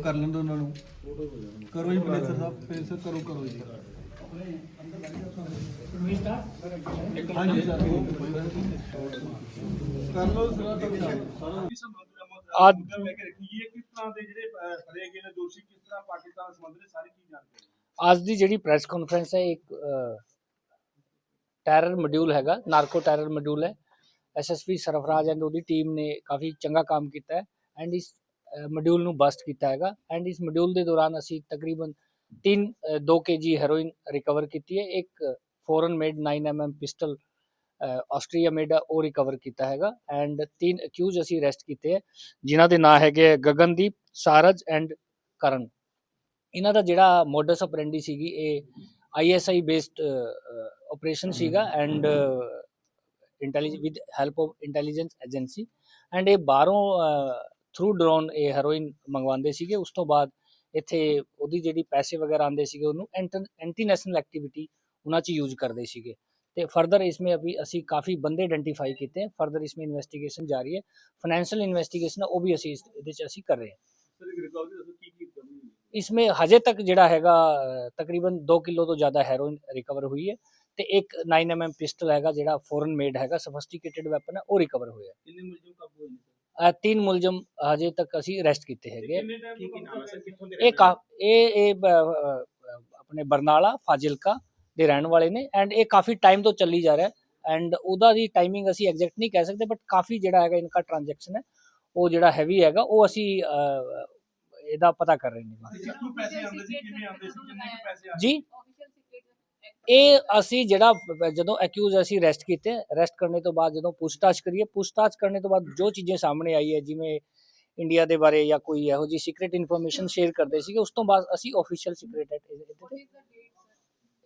ਕਰ ਲੈਂਦੇ ਉਹਨਾਂ ਨੂੰ। ਕਰੋ ਜੀ ਮੈਨੇਜਰ ਸਾਹਿਬ, ਫਿਰ ਸਰ ਕਰੋ ਕਰੋ ਜੀ। ਹਾਂਜੀ ਸਰ। ਕਰ ਲਓ ਸਰ ਅੱਜ ਕਿਸ ਅੱਜ ਦੀ ਜਿਹੜੀ ਪ੍ਰੈਸ ਕਾਨਫਰੰਸ ਹੈ, ਇੱਕ ਟੈਰਰ ਮੋਡਿਊਲ ਹੈਗਾ ਨਾਰਕੋ ਟੈਰਰ ਮੋਡਿਊਲ ਹੈ। ਐਸਐਸਪੀ ਸਰਫਰਾਜ ਐਂਡ ਉਹਦੀ ਟੀਮ ਨੇ ਕਾਫੀ ਚੰਗਾ ਕੰਮ ਕੀਤਾ ਹੈ। ਐਂਡ ਇਸ ਮੋਡਿਊਲ ਨੂੰ ਬਸਟ ਕੀਤਾ ਹੈਗਾ। ਐਂਡ ਇਸ ਮੋਡਿਊਲ ਦੇ ਦੌਰਾਨ ਅਸੀਂ ਤਕਰੀਬਨ 3 2 ਕੇਜੀ ਹੈਰੋਇਨ ਰਿਕਵਰ ਕੀਤੀ ਹੈ। ਇੱਕ foreign made 9 mm pistol Austria made ਉਹ ਰਿਕਵਰ ਕੀਤਾ ਹੈਗਾ। ਐਂਡ ਤਿੰਨ ਅਕਿਊਜ਼ ਅਸੀਂ ਅਰੈਸਟ ਕੀਤੇ ਹੈ, ਜਿਨ੍ਹਾਂ ਦੇ ਨਾਂ ਹੈਗੇ ਗਗਨਦੀਪ, ਸਾਰਜ ਐਂਡ ਕਰਨ। ਇਹਨਾਂ ਦਾ ਜਿਹੜਾ ਮੋਡਸ ਆਪਰੈਂਡੀ ਸੀਗੀ, ਇਹ ਆਈਐਸਆਈ ਬੇਸਡ ਆਪਰੇਸ਼ਨ ਸੀਗਾ। And intelligence with help of intelligence agency and ਇਹ ਬਾਹਰੋਂ ਥਰੂ ਡਰੋਨ ਇਹ ਹੈਰੋਇਨ ਮੰਗਵਾਉਂਦੇ ਸੀਗੇ। ਉਸ ਤੋਂ ਬਾਅਦ ਇੱਥੇ ਉਹਦੀ ਜਿਹੜੀ ਪੈਸੇ ਵਗੈਰਾ ਆਉਂਦੇ ਸੀਗੇ ਉਹਨੂੰ ਐਂਟੀ ਨੈਸ਼ਨਲ ਐਕਟੀਵਿਟੀ ਉਹਨਾਂ 'ਚ ਯੂਜ਼ ਕਰਦੇ ਸੀਗੇ। ਤੇ ਫਰਦਰ ਇਸ ਵਿੱਚ ਅਭੀ ਅਸੀਂ ਕਾਫੀ ਬੰਦੇ ਆਇਡੈਂਟੀਫਾਈ ਕੀਤੇ ਫਰਦਰ ਇਸ ਵਿੱਚ ਇਨਵੈਸਟੀਗੇਸ਼ਨ ਜਾਰੀ ਹੈ। ਫਾਈਨੈਂਸ਼ੀਅਲ ਇਨਵੈਸਟੀਗੇਸ਼ਨ ਉਹ ਵੀ ਅਸੀਂ ਇਹਦੇ 'ਚ ਅਸੀਂ ਕਰ ਰਹੇ ਹਾਂ। इसमें हजे तक जड़ा हैगा तकरीबन दो किलो तो ज़्यादा हैरोइन रिकवर हुई है ਤੇ ਇੱਕ 9mm ਪਿਸਟਲ ਹੈਗਾ ਜਿਹੜਾ ਫੋਰਨ ਮੇਡ ਹੈਗਾ ਸਫਿਸਟੀਕੇਟਿਡ ਵੈਪਨ ਹੈ ਉਹ ਰਿਕਵਰ ਹੋਇਆ ਕਿੰਨੇ ਅ, ਤਿੰਨ ਮੁਲਜ਼ਮ ਹਜੇ ਤੱਕ ਅਸੀਂ ਅਰੈਸਟ ਕੀਤੇ ਹੈਗੇ ਆ। ਕਿੰਨੇ ਟਾਈਮ ਕੀ ਕੀ ਨਾਮ ਹੈ ਸਰ ਕਿੱਥੋਂ ਦੇ ਇਹ ਕਾ ਇਹ ਇਹ ਬ- ਅ, ਆਪਣੇ ਬਰਨਾਲਾ ਫਾਜ਼ਿਲਕਾ ਦੇ ਰਹਿਣ ਵਾਲੇ ਨੇ ਐਂਡ ਇਹ ਕਾਫੀ ਟਾਈਮ ਤੋਂ ਚੱਲੀ ਜਾ ਰਿਹਾ ਹੈ ਐਂਡ ਉਹਦਾ ਦੀ ਟਾਈਮਿੰਗ ਅਸੀਂ ਐਗਜ਼ੈਕਟ ਨਹੀਂ ਕਹਿ ਸਕਦੇ ਬਟ ਕਾਫੀ ਜਿਹੜਾ ਹੈਗਾ ਇਨਕਾ ਟ੍ਰਾਂਜੈਕਸ਼ਨ ਹੈ ਉਹ ਜਿਹੜਾ ਹੈਵੀ ਹੈਗਾ ਉਹ ਅਸੀਂ ਅ, ਇਹਦਾ ਪਤਾ ਕਰ ਰਹੇ ਨੇ। ਕਿੱਥੋਂ ਪੈਸੇ ਆਉਂਦੇ ਸੀ? ਕਿਵੇਂ ਆਉਂਦੇ ਸੀ? ਕਿੰਨੇ ਕੁ ਪੈਸੇ ਆਉਂਦੇ ਜੀ? ਇਹ ਅਸੀਂ ਜਿਹੜਾ ਬ- ਜਦੋਂ ਅਕਿਊਜ਼ ਅਸੀਂ ਅਰੈਸਟ ਕੀਤੇ ਅਰੈਸਟ ਕਰਨੇ ਤੋਂ ਬਾਅਦ ਜਦੋਂ ਪੁੱਛਤਾਛ ਕਰੀਏ, ਪੁੱਛਤਾਛ ਕਰਨੇ ਤੋਂ ਬਾਅਦ ਜੋ ਚੀਜ਼ਾਂ ਸਾਹਮਣੇ ਆਈ ਹੈ ਜਿਵੇਂ ਇੰਡੀਆ ਦੇ ਬਾਰੇ ਜਾਂ ਕੋਈ ਇਹੋ ਜੀ ਸੀਕ੍ਰੀਟ ਇਨਫੋਰਮੇਸ਼ਨ ਸ਼ੇਅਰ ਕਰਦੇ ਸੀਗੇ, ਉਸ ਤੋਂ ਬਾਅਦ ਅਸੀਂ ਆਫੀਸ਼ੀਅਲ ਸੀਕ੍ਰੀਟ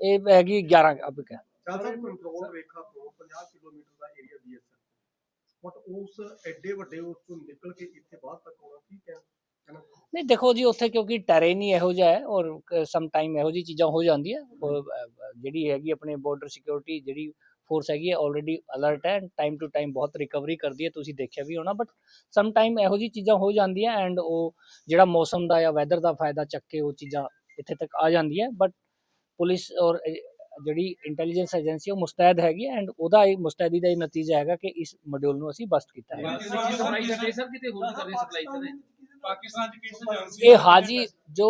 ਇਹ ਹੈਗੀ 11 ਅਬ ਕਾ। ਚਾਹਤਾ ਕੰਟਰੋਲ ਰੇਖਾ ਤੋਂ 50 ਕਿਲੋਮੀਟਰ ਦਾ ਏਰੀਆ ਬੀਐਸਐਫ ਬਟ ਉਸ ਐਡੇ ਵੱਡੇ ਉਸ ਤੋਂ ਨਿਕਲ ਕੇ ਇੱਥੇ ਬਾਹਰ ਤੱਕ ਆਉਣਾ ਕੀ ਕਹਿ ਕਹਿਣਾ? ਨਹੀਂ ਦੇਖੋ ਜੀ ਉੱਥੇ ਕਿਉਂਕਿ ਟੈਰੇਨ ਹੀ ਇਹੋ ਜਿਹਾ ਹੈ ਔਰ ਸਮ ਟਾਈਮ ਇਹੋ ਜੀ ਚੀਜ਼ਾਂ ਹੋ ਜਾਂਦੀਆਂ। ਜਿਹੜੀ ਹੈਗੀ ਆਪਣੇ ਬਾਰਡਰ ਸਿਕਿਉਰਿਟੀ ਜਿਹੜੀ ਫੋਰਸ ਹੈਗੀ ਹੈ ਆਲਰੇਡੀ ਅਲਰਟ ਹੈ ਟਾਈਮ ਟੂ ਟਾਈਮ ਬਹੁਤ ਰਿਕਵਰੀ ਕਰਦੀ ਹੈ। ਤੁਸੀਂ ਦੇਖਿਆ ਵੀ ਹੋਣਾ ਬਟ ਸਮ ਟਾਈਮ ਇਹੋ ਜੀ ਚੀਜ਼ਾਂ ਹੋ ਜਾਂਦੀਆਂ ਐਂਡ ਉਹ ਜਿਹੜਾ ਮੌਸਮ ਦਾ ਜਾਂ ਵੈਦਰ ਦਾ ਫਾਇਦਾ ਚੱਕ ਕੇ ਉਹ ਚੀਜ਼ਾਂ ਇੱਥੇ ਤੱਕ ਆ ਜਾਂਦੀਆਂ। ਬਟ ਪੁਲਿਸ ਔਰ ਜਿਹੜੀ ਇੰਟੈਲੀਜੈਂਸ ਏਜੰਸੀ ਉਹ ਮੁਸਤੈਦ ਹੈਗੀ ਐਂਡ ਉਹਦਾ ਇਹ ਮੁਸਤੈਦੀ ਦਾ ਇਹ ਨਤੀਜਾ ਹੈਗਾ ਕਿ ਇਸ ਮੋਡਿਊਲ ਨੂੰ ਅਸੀਂ ਬਸਟ ਕੀਤਾ ਹੈ। ਪਾਕਿਸਤਾਨ ਚ ਕਿਸ ਏਜੰਸੀ ਇਹ ਹਾਜੀ ਜੋ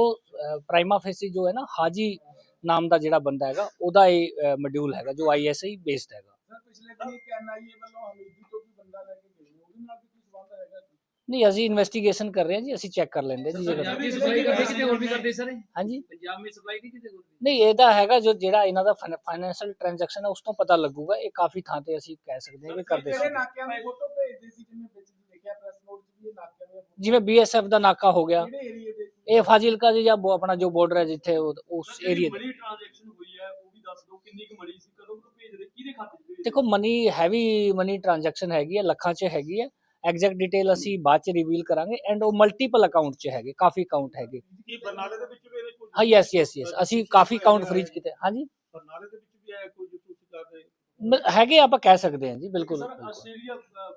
ਪ੍ਰਾਈਮਾ ਫੇਸੀ ਜੋ ਹੈ ਨਾ ਹਾਜੀ ਨਾਮ ਦਾ ਜਿਹੜਾ ਬੰਦਾ ਹੈਗਾ ਉਹਦਾ ਇਹ ਮੋਡਿਊਲ ਹੈਗਾ ਜੋ ਆਈਐਸਆਈ ਬੇਸਡ ਹੈਗਾ। ਸਰ ਪਿਛਲੇ ਦਿਨੀ ਐਨਆਈਏ ਵੱਲੋਂ ਹਮੀਦੀ ਤੋਂ ਵੀ ਬੰਦਾ ਲੈ ਕੇ ਗਏ ਉਹਦੇ ਨਾਲ ਵੀ ਕੋਈ ਸੰਬੰਧ ਹੈਗਾ ਨਹੀਂ ਅਸੀਂ ਇਨਵੈਸਟੀਗੇਸ਼ਨ ਕਰ ਰਹੇ ਹਾਂ ਜੀ ਅਸੀਂ ਚੈੱਕ ਕਰ ਲੈਂਦੇ ਜੀ ਜੇਕਰ ਪੰਜਾਬ ਦੀ ਸਪਲਾਈ ਕਰਦੇ ਕਿਤੇ ਹੋਰ ਵੀ ਕਰਦੇ ਸਰ? ਹਾਂਜੀ? ਪੰਜਾਬ ਵਿੱਚ ਸਪਲਾਈ ਦੀ ਕਿਤੇ ਹੋਰ ਵੀ? ਨਹੀਂ ਇਹਦਾ ਹੈਗਾ ਜੋ ਜਿਹੜਾ ਇਹਨਾਂ ਦਾ ਫਾਈਨੈਂਸ਼ੀਅਲ ਟ੍ਰਾਂਜੈਕਸ਼ਨ ਹੈ ਉਸ ਤੋਂ ਪਤਾ ਲੱਗੂਗਾ ਇਹ ਕਾਫੀ ਥਾਂ ਤੇ ਅਸੀਂ ਕਹਿ ਸਕਦੇ ਹਾਂ ਕਿ ਕਰਦੇ ਸੀ। ਨਾਕਿਆਂ ਦੀ ਫੋਟੋ ਭੇਜਦੇ ਸੀ ਜਿਵੇਂ ਜਿਵੇਂ ਬੀਐਸਐਫ ਦਾ ਨਾਕਾ ਹੋ ਗਿਆ। ਇਹ ਫਾਜ਼ਿਲਕਾ ਜੀ ਜਾਂ ਆਪਣਾ ਜੋ ਬਾਰਡਰ ਹੈ ਜਿੱਥੇ ਉਸ ਏਰੀਆ ਦੇ ਦੇਖੋ ਮਨੀ ਹੈਵੀ ਮਨੀ ਟ੍ਰਾਂਜੈਕਸ਼ਨ ਹੈਗੀ ਹੈ ਲੱਖਾਂ 'ਚ ਹੈਗੀ ਹੈ। ਐਗਜ਼ੈਕਟ ਡਿਟੇਲ ਅਸੀਂ ਬਾਅਦ 'ਚ ਰਿਵੀਲ ਕਰਾਂਗੇ ਐਂਡ ਉਹ ਮਲਟੀਪਲ ਅਕਾਊਂਟ 'ਚ ਹੈਗੇ ਕਾਫੀ ਅਕਾਊਂਟ ਹੈਗੇ। ਹਾਂ ਯੈਸ ਯੈਸ ਯੈਸ ਅਸੀਂ ਕਾਫੀ ਅਕਾਊਂਟ ਫ੍ਰੀਜ ਕੀਤੇ। ਹਾਂਜੀ? ਬਰਨਾਲੇ ਹੈਗੇ ਆਪਾਂ ਕਹਿ ਸਕਦੇ ਹਾਂ ਜੀ ਬਿਲਕੁਲ। ਆਸਟ੍ਰੇਲੀਆ ਜਿਹੜਾ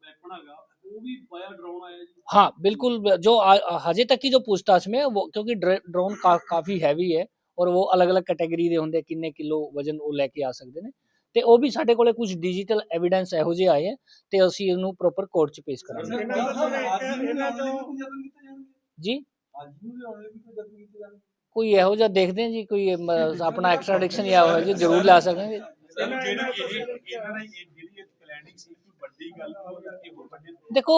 ਬੈਕਪਣਾ ਹੈਗਾ ਉਹ ਵੀ ਬਾਇਆ ਡਰਾਉਣ ਆਇਆ ਜੀ हाँ बिल्कुल ब- जो आ- हजे तक की जो पूछताछ में है, वो क्योंकि ड्रोन का, काफी हैवी है ਔਰ ਉਹ ਅਲੱਗ-ਅਲੱਗ ਕੈਟਾਗਰੀ ਦੇ ਹੁੰਦੇ ਕਿੰਨੇ ਕਿਲੋ ਵਜਨ ਉਹ ਲੈ ਕੇ ਆ ਸਕਦੇ ਨੇ ਤੇ ਉਹ ਵੀ ਸਾਡੇ ਕੋਲੇ ਕੁਝ ਡਿਜੀਟਲ ਐਵੀਡੈਂਸ ਇਹੋ ਜਿਹੇ ਆਏ ਆ ਤੇ ਅਸੀਂ ਉਹਨੂੰ ਪ੍ਰੋਪਰ ਕੋਰਟ 'ਚ ਪੇਸ਼ ਕਰਾਂਗੇ ਜੀ ਕੋਈ ਇਹੋ ਜਿਹਾ ਦੇਖਦੇ ਹਾਂ ਜੀ ਕੋਈ ਅਮ, ਆਪਣਾ ਐਕਸਟ੍ਰਾਡਿਕਸ਼ਨ ਜਾਂ ਇਹੋ ਜਿਹਾ ਜ਼ਰੂਰ ਲਾ ਸਕਾਂਗੇ ਸਰ ਜਿਹੜੀ ਇਹ ਇਹਨਾਂ ਨੇ ਇਹ ਜਿਹੜੀ ਇੱਕ ਪਲੈਨਿੰਗ ਸੀ ਕੋਈ ਵੱਡੀ ਗੱਲ ਹੋ ਜਾਂਦੀ ਹੋਰ ਵੱਡੇ ਦੇਖੋ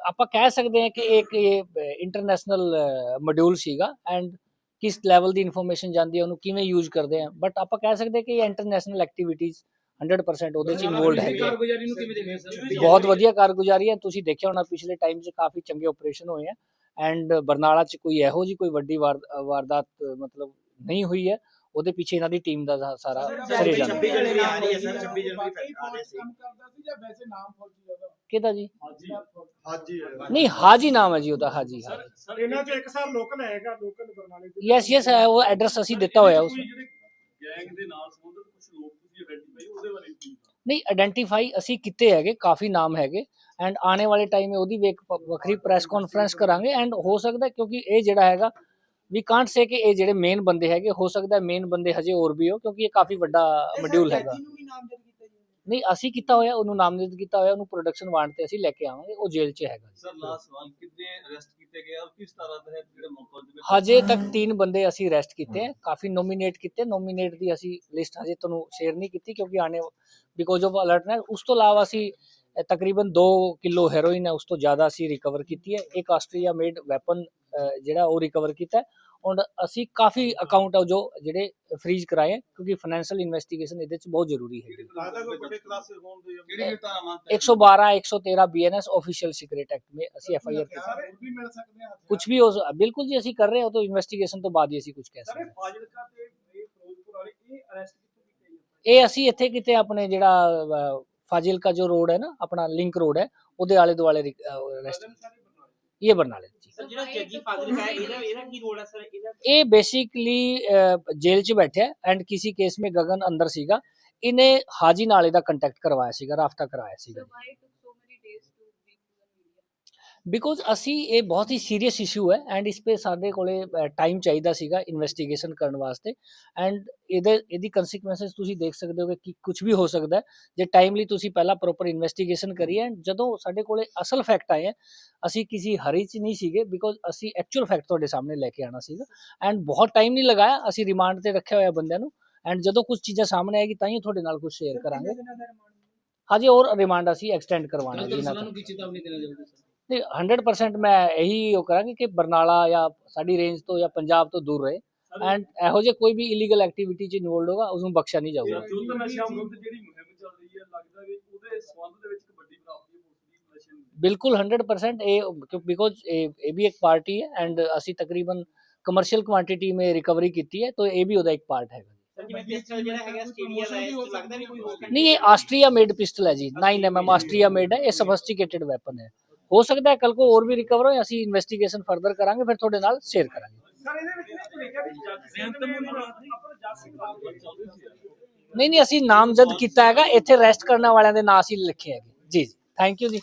ਆਪਾਂ ਕਹਿ ਸਕਦੇ ਹਾਂ ਕਿ ਇੱਕ ਇਹ ਇੰਟਰਨੈਸ਼ਨਲ ਮੋਡਿਊਲ ਸੀਗਾ ਐਂਡ ਕਿਸ ਲੈਵਲ ਦੀ ਇਨਫੋਰਮੇਸ਼ਨ ਜਾਂਦੀ ਹੈ ਉਹਨੂੰ ਕਿਵੇਂ ਯੂਜ਼ ਕਰਦੇ ਆ ਬਟ ਆਪਾਂ ਕਹਿ ਸਕਦੇ ਹਾਂ ਕਿ ਇਹ ਇੰਟਰਨੈਸ਼ਨਲ ਐਕਟੀਵਿਟੀਜ਼ 100% ਉਹਦੇ ਚ ਇਨਵੋਲਡ ਹੈਗੇ ਆ। ਕਾਰਗੁਜ਼ਾਰੀ ਨੂੰ ਕਿਵੇਂ ਦੇਖਦੇ ਸਰ? ਬਹੁਤ ਵਧੀਆ ਕਾਰਗੁਜ਼ਾਰੀ ਹੈ। ਤੁਸੀਂ ਦੇਖਿਆ ਹੋਣਾ ਪਿਛਲੇ ਟਾਈਮ 'ਚ ਕਾਫੀ ਚੰਗੇ ਆਪਰੇਸ਼ਨ ਹੋਏ ਆ। ਐਂਡ ਬਰਨਾਲਾ 'ਚ ਕੋਈ ਇਹੋ ਜੀ ਕੋਈ ਵੱਡੀ ਵਾਰ- ਵਾਰਦਾਤ ਮਤਲਬ ਨਹੀਂ ਹੋਈ ਹੈ। ਉਹਦੇ ਪਿੱਛੇ ਇਹਨਾਂ ਦੀ ਟੀਮ ਦਾ ਸਾ- ਸਾਰਾ ਸਰੀਰ ਲੱਗਾ ਜਨਵਰੀ ਆ ਰਹੀ ਹੈ ਸਰ 26 ਜਨਵਰੀ ਫੈਸਟ ਆ ਰਹੀ ਸੀ। ਕੰਮ ਕਰਦਾ ਸੀ ਜਾਂ ਵੈਸੇ ਨਾਮ ਫੌਜੀ ਉਹਦਾ? ਕਿਹਦਾ ਜੀ? ਹਾਜੀ ਹਾਜੀ ਨਹੀਂ ਹਾਜੀ ਨਾਮ ਹੈ ਜੀ ਉਹਦਾ ਹਾਜੀ ਸਰ ਸਰ ਇਹਨਾਂ ਚ ਇੱਕ ਸਾਲ ਲੋਕਲ ਹੈਗਾ ਲੋਕਲ ਬਰਨਾਲੇ ਦੇ ਯੈਸ ਯੈਸ ਉਹ ਐਡਰੈਸ ਅਸੀਂ ਦਿੱਤਾ ਹੋਇਆ ਉਸ ਜਿਹੜੇ ਗੈਂਗ ਦੇ ਨਾਲ ਸੰਬੰਧਿਤ ਕੁਝ ਲੋਕ ਤੁਸੀਂ ਆਇਡੈਂਟੀਫਾਈ ਉਹਦੇ ਬਾਰੇ ਕੀ ਨਹੀਂ ਆਇਡੈਂਟੀਫਾਈ ਅਸੀਂ ਕੀਤੇ ਹੈਗੇ ਕਾਫੀ ਨਾਮ ਹੈਗੇ। ਐਂਡ ਆਉਣੇ ਵਾਲੇ ਟਾਈਮ 'ਚ ਉਹਦੀ ਵੀ ਇੱਕ ਵ- ਵੱਖਰੀ ਪ੍ਰੈਸ ਕਾਨਫਰੰਸ ਕਰਾਂਗੇ। ਐਂਡ ਹੋ ਸਕਦਾ ਹੈ ਕਿਉਂਕਿ ਇਹ ਜਿਹੜਾ ਹੈਗਾ ਵੀ ਕਾਂਟ ਸੇ ਕਿ ਇਹ ਜਿਹੜੇ ਮੇਨ ਬੰਦੇ ਹੈਗੇ ਹੋ ਸਕਦਾ ਮੇਨ ਬੰਦੇ ਹਜੇ ਹੋਰ ਵੀ ਹੋ ਕਿਉਂਕਿ ਇਹ ਕਾਫੀ ਵੱਡਾ ਮੋਡਿਊਲ ਹੈਗਾ। ਨਹੀਂ ਅਸੀਂ ਕੀਤਾ ਹੋਇਆ ਉਹਨੂੰ ਨਾਮਜ਼ਦ ਕੀਤਾ ਹੋਇਆ ਉਹਨੂੰ ਪ੍ਰੋਡਕਸ਼ਨ ਵਾਂਟ ਤੇ ਅਸੀਂ ਲੈ ਕੇ ਆਵਾਂਗੇ ਉਹ ਜੇਲ੍ਹ 'ਚ ਹੈਗਾ ਸਰ ਲਾਸਟ ਸਵਾਲ ਕਿੰਨੇ ਅਰੈਸਟ ਕੀਤੇ ਗਏ ਔਰ ਕਿਸ ਤਰ੍ਹਾਂ ਦੇ ਜਿਹੜੇ ਮੁਕੱਦਮੇ ਹਜੇ ਤੱਕ ਤਿੰਨ ਬੰਦੇ ਅਸੀਂ ਅਰੈਸਟ ਕੀਤੇ ਕਾਫੀ ਨੋਮੀਨੇਟ ਕੀਤੇ ਨੋਮੀਨੇਟ ਦੀ ਅਸੀਂ ਲਿਸਟ ਹਜੇ ਤੁਹਾਨੂੰ ਸ਼ੇਅਰ ਨਹੀਂ ਕੀਤੀ ਕਿਉਂਕਿ ਆਣੇ ਬਿਕੋਜ਼ ਆਫ ਅਲਰਟਨੈਸ ਉਸ ਤੋਂ ਇਲਾਵਾ ਅਸੀਂ ਤਕਰੀਬਨ 2 ਕਿਲੋ ਹੈਰੋਇਨ ਹੈ ਉਸ ਤੋਂ ਜ਼ਿਆਦਾ ਅਸੀਂ ਰਿਕਵਰ ਕੀਤੀ ਹੈ। ਇੱਕ ਆਸਟ੍ਰੇਲੀਆ ਮੇਡ ਵੈਪਨ ਜਿਹੜਾ ਉਹ ਰਿਕਵਰ ਕੀਤਾ ਔਰ ਅਸੀਂ ਕਾਫੀ ਅਕਾਊਂਟ ਆ ਜੋ ਜਿਹੜੇ ਫ੍ਰੀਜ਼ ਕਰਾਏ ਕਿਉਂਕਿ ਫਾਈਨੈਂਸ਼ੀਅਲ ਇਨਵੈਸਟੀਗੇਸ਼ਨ ਇਹਦੇ ਵਿੱਚ ਬਹੁਤ ਜ਼ਰੂਰੀ ਹੈ। 112 113 ਬੀਐਨਐਸ ਆਫੀਸ਼ੀਅਲ ਸੀਕ੍ਰੀਟ ਐਕਟ ਮੇ ਅਸੀਂ ਐਫਆਈਆਰ ਕਰ ਕੁਝ ਵੀ ਕੁਝ ਵੀ ਹੋ ਬਿਲਕੁਲ ਜੀ ਅਸੀਂ ਕਰ ਰਹੇ ਹਾਂ ਤਾਂ ਇਨਵੈਸਟੀਗੇਸ਼ਨ ਤੋਂ ਬਾਅਦ ਹੀ ਅਸੀਂ ਕੁਝ ਕਹਿ ਸਕਦੇ ਹਾਂ। ਇਹ ਇਹ ਅਸੀਂ ਇੱਥੇ ਕਿਤੇ ਆਪਣੇ ਜਿਹੜਾ ਅਹ, ਫਾਜ਼ਿਲਕਾ ਜੋ ਰੋਡ ਹੈ ਨਾ ਆਪਣਾ ਲਿੰਕ ਰੋਡ ਹੈ ਉਹਦੇ ਆਲੇ ਦੁਆਲੇ ਰੈਸਟ ਇਹ ਬਰਨਾਲੇ ਜੀ ਸਰ ਜਿਹੜਾ ਜੱਜੀ ਫਾਜ਼ਿਲਕਾ ਹੈ ਇਹਦਾ ਇਹਦਾ ਕੀ ਰੋਲ ਹੈ ਸਰ ਇਹਦਾ ਇਹ ਬੇਸਿਕਲੀ ਜੇਲ੍ਹ 'ਚ ਬੈਠਿਆ ਐਂਡ ਕਿਸੇ ਕੇਸ में ਗਗਨ ਅੰਦਰ ਸੀਗਾ ਇਹਨੇ ਹਾਜੀ ਨਾਲੇ ਦਾ ਕੰਟੈਕਟ ਕਰਵਾਇਆ ਸੀਗਾ ਰਾਫਤਾ ਕਰਾਇਆ ਸੀਗਾ ਬਿਕੋਜ਼ ਅਸੀਂ ਇਹ ਬਹੁਤ ਹੀ ਸੀਰੀਅਸ ਇਸ਼ੂ ਹੈ ਐਂਡ ਇਸ 'ਤੇ ਸਾਡੇ ਕੋਲੇ ਟਾਈਮ ਚਾਹੀਦਾ ਸੀਗਾ ਇਨਵੈਸਟੀਗੇਸ਼ਨ ਕਰਨ ਵਾਸਤੇ ਐਂਡ ਇਹਦੇ ਇਹਦੀ ਕਨਸੀਕੁਐਂਸਸ ਤੁਸੀਂ ਦੇਖ ਸਕਦੇ ਹੋ ਕਿ ਕੁਝ ਵੀ ਹੋ ਸਕਦਾ ਹੈ ਜੇ ਟਾਈਮਲੀ ਤੁਸੀਂ ਪਹਿਲਾਂ ਪ੍ਰੋਪਰ ਇਨਵੈਸਟੀਗੇਸ਼ਨ ਕਰੀ ਐਂਡ ਜਦੋਂ ਸਾਡੇ ਕੋਲੇ ਅਸਲ ਫੈਕਟ ਆਏ ਹੈ ਅਸੀਂ ਕਿਸੇ ਹਰੀ 'ਚ ਨਹੀਂ ਸੀਗੇ ਬਿਕੋਜ਼ ਅਸੀਂ ਐਕਚੁਅਲ ਫੈਕਟ ਤੁਹਾਡੇ ਸਾਹਮਣੇ ਲੈ ਕੇ ਆਣਾ ਸੀਗਾ ਐਂਡ ਬਹੁਤ ਟਾਈਮ ਨਹੀਂ ਲਗਾਇਆ ਅਸੀਂ ਰਿਮਾਂਡ ਤੇ ਰੱਖਿਆ ਹੋਇਆ ਬੰਦਿਆਂ ਨੂੰ ਐਂਡ ਜਦੋਂ ਕੁਝ ਚੀਜ਼ਾਂ ਸਾਹਮਣੇ ਆਏਗੀ ਤਾਂ ਹੀ ਤੁਹਾਡੇ ਨਾਲ ਕੁਝ ਸ਼ੇਅਰ ਕਰਾਂਗੇ। ਹਾਂਜੀ ਹੋਰ ਰਿਮਾਂਡ ਅਸੀਂ ਐਕਸਟੈਂਡ ਕਰਵਾਉਣਾ ਜੀ ਇਹਨਾਂ ਦਾ ਕੀ ਚੇਤਾਵਨੀ ਦੇਣਾ ਚਾਹੁੰਦੇ ਨਹੀਂ 100% ਮੈਂ ਇਹੀ ਉਹ ਕਰਾਂਗੀ ਕਿ ਬਰਨਾਲਾ ਜਾਂ ਸਾਡੀ ਰੇਂਜ ਤੋਂ ਜਾਂ ਪੰਜਾਬ ਤੋਂ ਦੂਰ ਰਹੇ। ਐਂਡ ਇਹੋ ਜਿਹੇ ਕੋਈ ਵੀ ਇਲੀਗਲ ਐਕਟੀਵਿਟੀ 'ਚ ਇਨਵੋਲਡ ਹੋਗਾ ਉਸ ਨੂੰ ਬਖਸ਼ਿਆ ਨਹੀਂ ਜਾਊਗਾ। ਯੁੱਧ ਨਸ਼ਾ ਵਿਰੁੱਧ ਜਿਹੜੀ ਮੁਹਿੰਮ ਚੱਲ ਰਹੀ ਹੈ ਲੱਗਦਾ ਵੀ ਉਹਦੇ ਸੰਬੰਧ ਦੇ ਵਿੱਚ ਇੱਕ ਵੱਡੀ ਪ੍ਰਾਪਤੀ ਹੈ ਪੁਲਿਸ ਦੀ ਨਸ਼ੇ ਨੂੰ ਬਿਲਕੁਲ 100% ਇਹ ਬਿਕੋਜ਼ ਇਹ ਵੀ ਇੱਕ ਪਾਰਟੀ ਹੈ ਐਂਡ ਅਸੀਂ ਤਕਰੀਬਨ ਕਮਰਸ਼ੀਅਲ ਕੁਆਂਟੀਟੀ ਮੇ ਰਿਕਵਰੀ ਕੀਤੀ ਹੈ ਤਾਂ ਇਹ ਵੀ ਉਹਦਾ ਇੱਕ ਪਾਰਟ ਹੈਗਾ ਨਹੀਂ ਇਹ ਆਸਟਰੀਆ ਮੇਡ ਪਿਸਟਲ ਹੈ ਜੀ 9 mm ਆਸਟਰੀਆ ਮੇਡ ਹੈ ਇਹ ਸਫਿਸਟੀਕੇਟਿਡ ਵੈਪਨ ਹੈ। ਹੋ ਸਕਦਾ ਕੱਲ ਕੋ ਹੋਰ ਵੀ ਰਿਕਵਰ ਹੋਏ, ਅਸੀਂ ਇਨਵੈਸਟੀਗੇਸ਼ਨ ਫਰਦਰ ਕਰਾਂਗੇ, ਫਿਰ ਤੁਹਾਡੇ ਨਾਲ ਸ਼ੇਅਰ ਕਰਾਂਗੇ। ਨਹੀਂ ਨਹੀਂ, ਅਸੀਂ ਨਾਮਜ਼ਦ ਕੀਤਾ ਹੈਗਾ, ਇੱਥੇ ਰੈਸਟ ਕਰਨ ਵਾਲਿਆਂ ਦੇ ਨਾਂ ਅਸੀਂ ਲਿਖੇ ਹੈਗੇ। ਜੀ ਜੀ। ਥੈਂਕ ਯੂ ਜੀ।